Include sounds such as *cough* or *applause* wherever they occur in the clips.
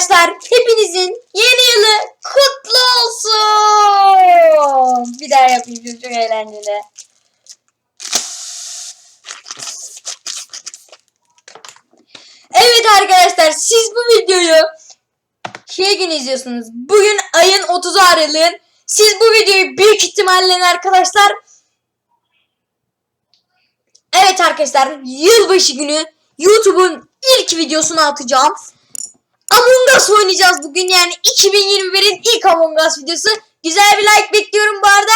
arkadaşlar hepinizin yeni yılı kutlu olsun. Bir daha yapayım çok, çok eğlenceli. Evet arkadaşlar siz bu videoyu şey gün izliyorsunuz. Bugün ayın 30 Aralık'ın. Siz bu videoyu büyük ihtimalle arkadaşlar Evet arkadaşlar yılbaşı günü YouTube'un ilk videosunu atacağım. Among Us oynayacağız bugün yani 2021'in ilk Among Us videosu. Güzel bir like bekliyorum bu arada.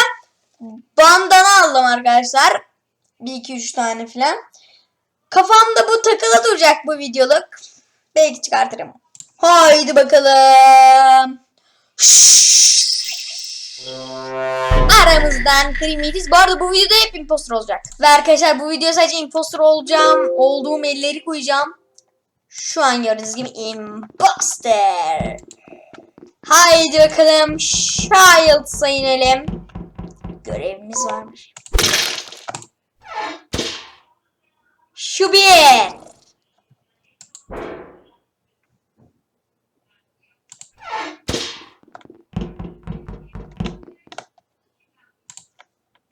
Bandana aldım arkadaşlar. 1-2-3 tane falan. Kafamda bu takılı duracak bu videoluk. Belki çıkartırım. Haydi bakalım. Aramızdan Krimitis. Bu arada bu videoda hep impostor olacak. Ve arkadaşlar bu videoya sadece impostor olacağım. Olduğum elleri koyacağım. Şu an gördüğünüz gibi imposter. Haydi bakalım. Child'sa inelim. Görevimiz varmış. Şu bir.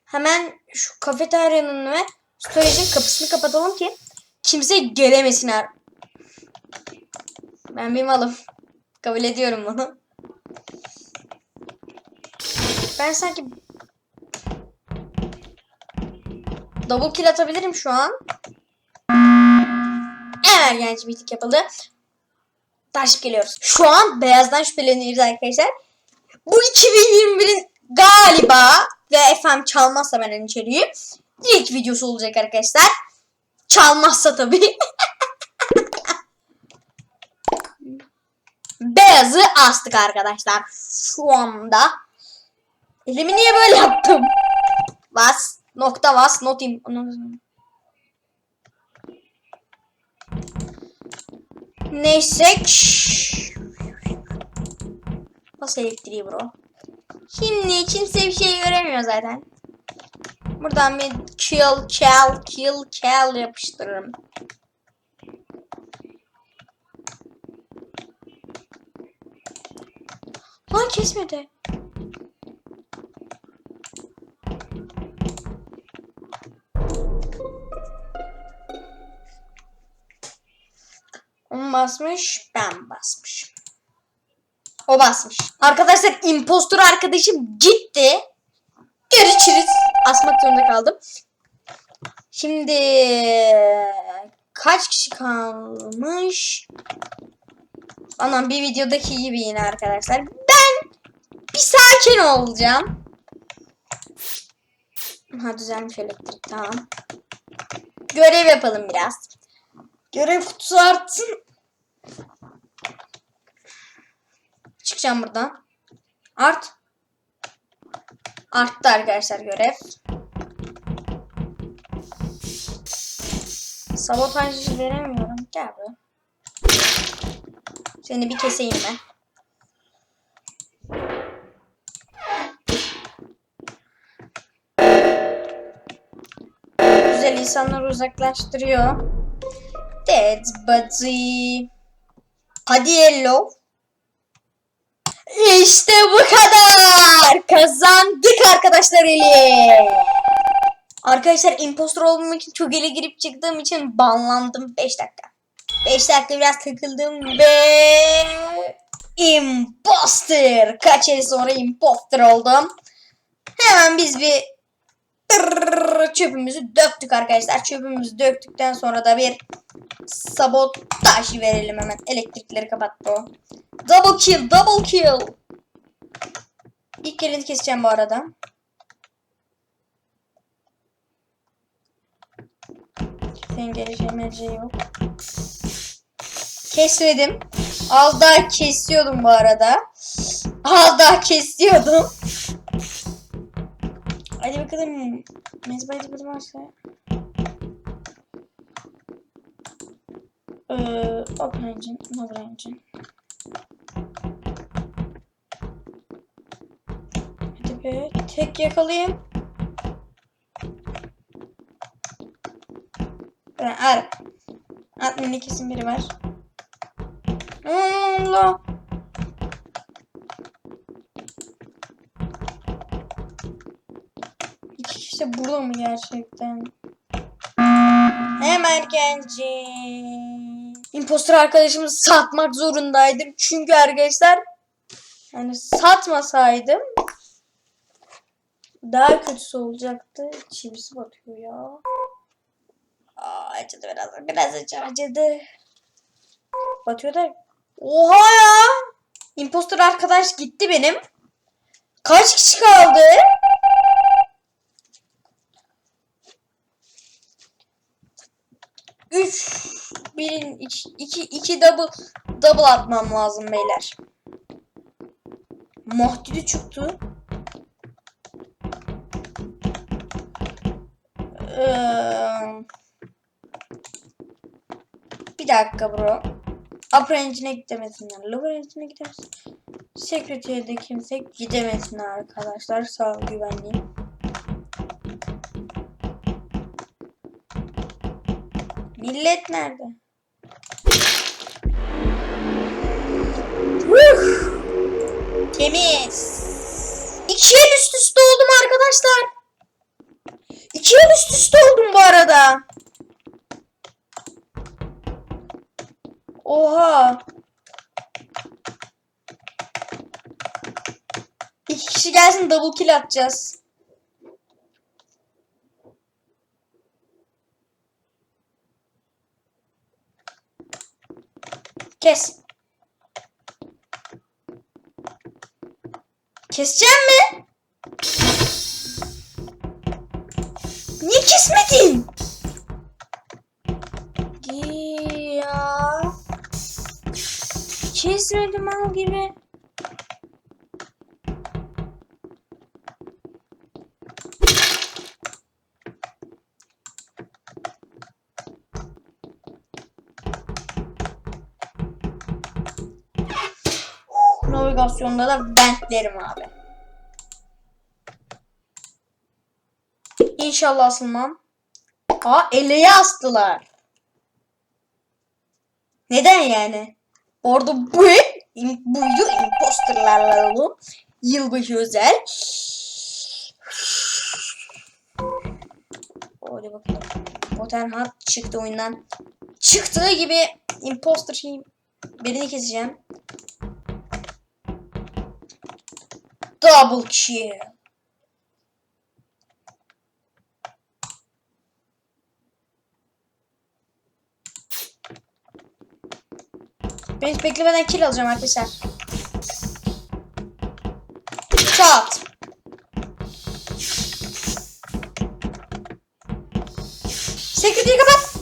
Hemen şu kafeteryanın ve storage'in kapısını kapatalım ki kimse gelemesin. her- Ben bir malım. Kabul ediyorum bunu. Ben sanki double kill atabilirim şu an. Eğer genç bir tık yapıldı. Taşıp geliyoruz. Şu an beyazdan şüpheleniyoruz arkadaşlar. Bu 2021'in galiba ve efendim çalmazsa benden içeriği ilk videosu olacak arkadaşlar. Çalmazsa tabii. *laughs* Beyazı astık arkadaşlar. Şu anda. Elimi niye böyle yaptım? Vas. Nokta vas. Not in. Neyse. Nasıl elektriği bro? Şimdi kimse bir şey göremiyor zaten. Buradan bir kill, kill, kill, kill yapıştırırım. Kesmedi. O basmış, ben basmışım. O basmış. Arkadaşlar impostor arkadaşım gitti. Görüşürüz. Asmak zorunda kaldım. Şimdi kaç kişi kalmış? Anam bir videodaki gibi yine arkadaşlar. Bir sakin olacağım. Ha düzelmiş elektrik tamam. Görev yapalım biraz. Görev kutusu artsın. Çıkacağım buradan. Art. Arttı arkadaşlar görev. Sabotaj veremiyorum. Gel buraya. Seni bir keseyim ben. İnsanları uzaklaştırıyor. Dead body. Hadi yellow. İşte bu kadar. Kazandık arkadaşlar eli. Arkadaşlar impostor olmamak için çok ele girip çıktığım için banlandım 5 dakika. 5 dakika biraz takıldım ve imposter. Kaç el sonra imposter oldum. Hemen biz bir tırrrr çöpümüzü döktük arkadaşlar. Çöpümüzü döktükten sonra da bir sabotaj verelim hemen. Elektrikleri kapat bro. Double kill, double kill. İlk elini keseceğim bu arada. Senin geleceği merceği yok. Kesmedim. Az daha kesiyordum bu arada. Az daha kesiyordum. Hadi bakalım. Mezbaydı bir varsa. Ee, open engine, another engine. Hadi be, tek yakalayayım. Ar. Admin'de kesin biri var. Allah. De burada mı gerçekten? Hem erkenci. Imposter arkadaşımızı satmak zorundaydım. Çünkü arkadaşlar yani satmasaydım daha kötüsü olacaktı. Çivisi batıyor ya. Aa, acıdı biraz. Biraz acı acıdı. Batıyor da. Oha ya. Imposter arkadaş gitti benim. Kaç kişi kaldı? Üç. Birin iki, iki, iki double double atmam lazım beyler. Mahdi çıktı. Ee, bir dakika bro. Upper engine'e gidemesinler. Lower engine'e gidersin. Secretary'de kimse gidemesin arkadaşlar. Sağ güvenliğim. Millet nerede? Huh! Temiz. İki el üst üste oldum arkadaşlar. İki el üst üste oldum bu arada. Oha. İki kişi gelsin double kill atacağız. Kes. Keseceğim mi? Niye kesmedin? Ya. Kesmedim al gibi. Navigasyonda da bentlerim abi. İnşallah asılmam. Aa eleye astılar. Neden yani? Orada bu buydu imposterlarla dolu. Yılbaşı özel. Hadi bakalım. Modern Hunt çıktı oyundan. Çıktığı gibi imposter şeyi birini keseceğim. Double kill. Ben hiç beklemeden kill alacağım arkadaşlar. Çat. Security'yi kapat.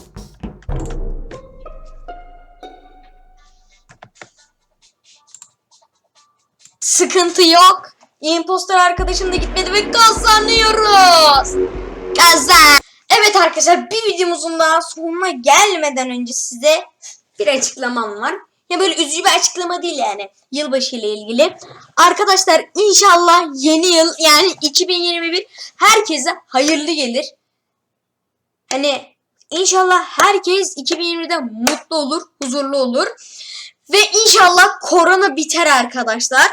Sıkıntı yok. Imposter arkadaşım da gitmedi ve kazanıyoruz. Kazan. Evet arkadaşlar bir videomuzun daha sonuna gelmeden önce size bir açıklamam var. Ya böyle üzücü bir açıklama değil yani. Yılbaşı ile ilgili. Arkadaşlar inşallah yeni yıl yani 2021 herkese hayırlı gelir. Hani inşallah herkes 2020'de mutlu olur, huzurlu olur. Ve inşallah korona biter arkadaşlar.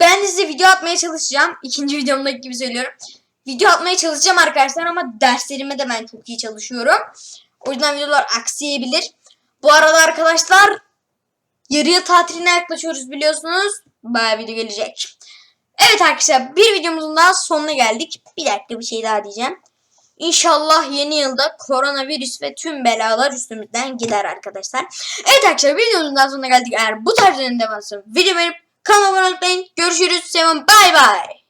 Ben size video atmaya çalışacağım. İkinci videomdaki gibi söylüyorum. Video atmaya çalışacağım arkadaşlar ama derslerime de ben çok iyi çalışıyorum. O yüzden videolar aksayabilir. Bu arada arkadaşlar yarı yıl tatiline yaklaşıyoruz biliyorsunuz. Bayağı video gelecek. Evet arkadaşlar bir videomuzun daha sonuna geldik. Bir dakika bir şey daha diyeceğim. İnşallah yeni yılda koronavirüs ve tüm belalar üstümüzden gider arkadaşlar. Evet arkadaşlar videomuzun daha sonuna geldik. Eğer bu tarz devam ediyorsanız video verip kanalıma abone olmayı. Görüşürüz. Sevin. Bay bay.